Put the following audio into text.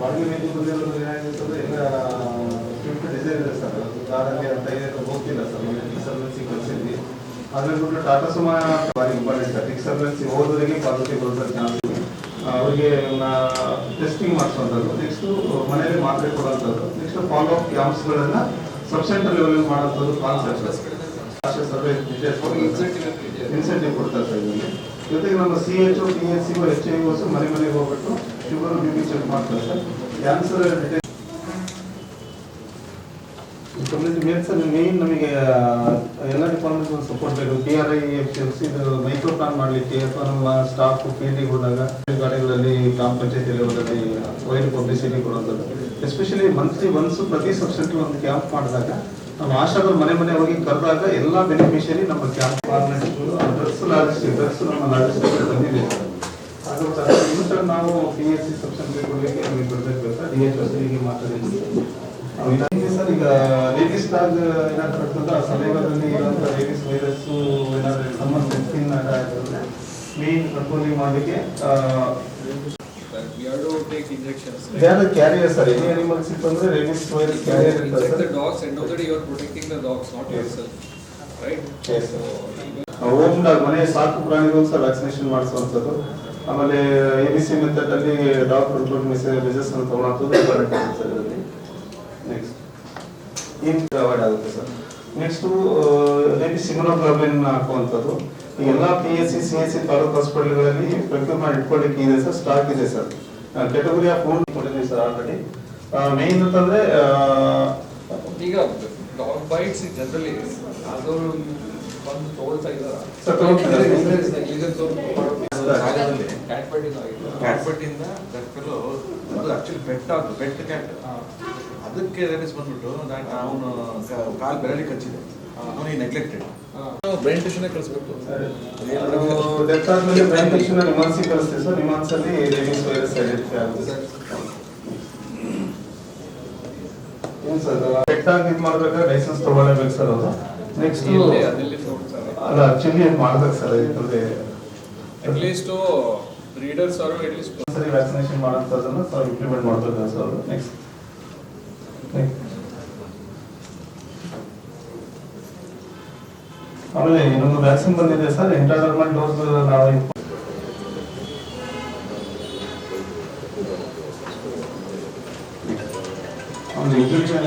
ಬಾಡಿಗೆ ಮೇಲೆ ಬಂದಿರೋದು ಏನಾಗಿರ್ತದೆ ಎಲ್ಲ ಡಿಸೈರ್ ಇದೆ ಸರ್. ಕಾರಲ್ಲಿ ಅಂತ ಹೋಗ್ತಿಲ್ಲ ಸರ್. ಟಿಕ್ ಸರ್ವೆನ್ಸಿ ಕಳಿಸಿದ್ವಿ. ಟಾಟಾ ಸುಮಾ ಭಾರಿ ಇಂಪಾರ್ಟೆಂಟ್ ಸರ್. ಟಿಕ್ ಸರ್ವೆನ್ಸಿ ಹೋದವರಿಗೆ ಪಾಸಿಟಿವ್ ಬರುತ್ತೆ ಚಾನ್ಸ್ ಅವರಿಗೆ ಟೆಸ್ಟಿಂಗ್ ಮಾಡಿಸುವಂಥದ್ದು ನೆಕ್ಸ್ಟು ಮನೆಯಲ್ಲಿ ಮಾತ್ರೆ ಕೊಡುವಂಥದ್ದು ನೆಕ್ಸ್ಟ್ ಫಾಲೋ ಅಪ್ ಕ್ಯಾಂಪ್ಸ್ಗಳನ್ನು ಸಬ್ ಸೆಂಟರ್ ಲೆವೆಲ್ ಮಾಡುವಂಥದ್ದು ಕಾನ್ಸೆಪ್ಟ್ ಸರ್ವೆ ಇನ್ಸೆಂಟಿವ್ ಕೊಡ್ತಾರೆ ಸರ್ ಇದರಲ್ಲಿ. ಜೊತೆಗೆ ನಮ್ಮ C H O D H C H I O's ಮನೆ ಮನೆಗೆ ಹೋಗ್ಬಿಟ್ಟು ಶುಗರ್ ಬಿ ಪಿ ಚೆಕ್ ಮಾಡ್ತಾರೆ ಸರ್. ಕ್ಯಾನ್ಸರ್ ಮೇನ್ ನಮಗೆ ಎಲ್ಲ ಡಿಪಾರ್ಟ್ಮೆಂಟ್ ಸಪೋರ್ಟ್ ಬೇಕು. T R I F F C micro plan ಮಾಡಲಿಕ್ಕೆ, ಅಥವಾ ನಮ್ಮ ಸ್ಟಾಫ್ ಫೀಲ್ಡಿಗೆ ಹೋದಾಗ ಗಾಡಿಗಳಲ್ಲಿ ಗ್ರಾಮ ಪಂಚಾಯತಿ ಲೆವೆಲಲ್ಲಿ ವೈರ್ ಪಬ್ಲಿಸಿಟಿ ಕೊಡುವಂಥದ್ದು. ಎಸ್ಪೆಷಲಿ ಮಂತ್ಲಿ ಒನ್ಸ್ ಪ್ರತಿ ಸಬ್ಸಿಡಿ ಒಂದು ಕ್ಯಾಂಪ್ ಮಾಡಿದಾಗ, ನಮ್ಮ ಆಶಾಗಳು ಮನೆ ಮನೆ ಹೋಗಿ ಕರೆದಾಗ, ಎಲ್ಲ ಬೆನಿಫಿಷಿಯರಿ ನಮ್ಮ ಕ್ಯಾಂಪ್ ಡ್ರಗ್ಸ್ ಲಾಜಿಸ್ಟಿಕ್ ಡ್ರಗ್ಸ್ ನಮ್ಮ ಲಾಜಿಸ್ಟಿಕ್ ಬಂದಿದೆ. ಅದು ಸರ್ ಇನ್ನು ಸರ್ ನಾವು ಪಿ ಎಸ್ ಸಿ ಸಬ್ಸೆಂಟ್ರಿ ಕೊಡಲಿಕ್ಕೆ ನಮಗೆ ಬರಬೇಕು ಸರ್ ಡಿ ಎಚ್ ಹೊಸರಿಗೆ ಮಾತಾಡಿದ್ವಿ ಇದಾಗಿದೆ ಸರ್ ಈಗ ಲೇಟೆಸ್ಟ್ ಆಗಿ ಏನಾದ್ರು ಆಗ್ತದ ಆ ಸಮಯದಲ್ಲಿ ಇರುವಂಥ ರೇಬಿಸ್ ವೈರಸ್ ಏನಾದ್ರು ಸಂಬಂಧ ಸ್ಕಿನ್ ಮೇನ್ ಕಂಟ್ರೋಲಿಂಗ್ ಮಾಡಲಿಕ್ಕೆ to take injections. ಯಾರು ಕ್ಯಾರಿಯರ್ ಸರ್ ಎನಿ ಅನಿಮಲ್ಸ್ ಇತ್ತು ಅಂದ್ರೆ ಕ್ಯಾರಿಯರ್ Inject ಇರ್ತದೆ the sir dogs, end of the day you are protecting the dogs, not Yes. yourself. Right? Yes, So, even- home ಮನೆ ಸಾಕು ಪ್ರಾಣಿಗಳು ಸಹ vaccination ಮಾಡಿಸುವಂಥದ್ದು. ಆಮೇಲೆ ಎ ಬಿ ಸಿ ಮೆಥಡ್ ಅಲ್ಲಿ ಡಾಕ್ಟರ್ ಮೆಸೇಜಸ್ ಅನ್ನು ತಗೊಳ್ಳೋದು ಸರ್ ನೆಕ್ಸ್ಟ್ ಏನು ಅವಾಯ್ಡ್ ಆಗುತ್ತೆ ಸರ್? ನೆಕ್ಸ್ಟು ಎಬಿ ಸಿಮೋನೋಗ್ಲೋಬಿನ್ ಹಾಕುವಂಥದ್ದು. ಎಲ್ಲ P S C C S C taluk ಹಾಸ್ಪಿಟಲ್ಗಳಲ್ಲಿ procurement ಇಟ್ಕೊಳ್ಳಿಕ್ಕೆ ಇದೆ ಸರ್ ಸ್ಟಾಕ್ ಇದೆ ಸರ್. ಕೆಟಗರಿ ಆಫ್ ಫೋನ್ ಕೊಟ್ಟಿದ್ದೀವಿ ಸರ್ ಆಲ್ರೆಡಿ ಮೇನ್ ಅಂತಂದ್ರೆ ಈಗ ಡಾಗ್ ಬೈಟ್ಸ್ ಜನರಲಿ ಆದವರು ಬಂದು ತಗೊಳ್ತಾ ಇದ್ದಾರ? Sir, ತಗೊಳ್ತಿದ್ದಾರೆ. ಕ್ಯಾಟ್ ಬೈಟ್ ಇಲ್ಲ ಕ್ಯಾಟ್ ದಕ್ಕಲು ಅದು ಆಕ್ಚುಲಿ ಕ್ಯಾಟ್ ಅದಕ್ಕೆ ರೇಸ್ ಬಂದ್ಬಿಟ್ಟು ಅವನು ಕಾಲ್ ಬೆರಳಿ ಕಚ್ಚಿದೆ. ಅವನಿಗೆ ನೆಗ್ಲೆಕ್ಟೆಡ್ ಬ್ರೈನ್ ಟ್ಯೂಷನ್ ಕಳಿಸ್ಬೇಕು. ಡೆತ್ ಆದ್ಮೇಲೆ ಬ್ರೈನ್ ಟೆಕ್ಷನ್ ನಿಮಾನ್ಸಿ ಕಳಿಸ್ತೀವಿ ಸರ್. ನಿಮಾನ್ಸ್ ಅಲ್ಲಿ ರೇಬಿಸ್ ವೈರಸ್ ಐಡೆಂಟಿಫೈ ಆಗುತ್ತೆ ಸರ್. ಏನು ಸರ್ ಬೆಟ್ಟ ಇದು ಮಾಡ್ಬೇಕಾದ್ರೆ ಲೈಸೆನ್ಸ್ ತಗೊಳ್ಳೇಬೇಕು ಸರ್ ಅವರು ನೆಕ್ಸ್ಟ್ ಅಲ್ಲ ಆಕ್ಚುಲಿ ಮಾಡ್ಬೇಕು ಸರ್ ಯಾಕಂದ್ರೆ ಅಟ್ಲೀಸ್ಟ್ ರೀಡರ್ಸ್ ಅವರು ಅಟ್ಲೀಸ್ಟ್ ಸರಿ ವ್ಯಾಕ್ಸಿನೇಷನ್ ಮಾಡೋಂಥದ್ದನ್ನು ಸರ್ ಇಂಪ್ಲಿಮೆಂಟ್ ಮಾಡ್ಬೇಕು ಸರ್ ಅವರು. ನೆಕ್ಸ್ಟ್ ಆಮೇಲೆ ಇನ್ನೊಂದು ವ್ಯಾಕ್ಸಿನ್ ಬಂದಿದೆ ಸರ್ ಇಂಟರ್ನರ್ಮಲ್ ಡೋಸ್ ನಾವು ಒಂದು ಇಂಜೆಕ್ಷನ್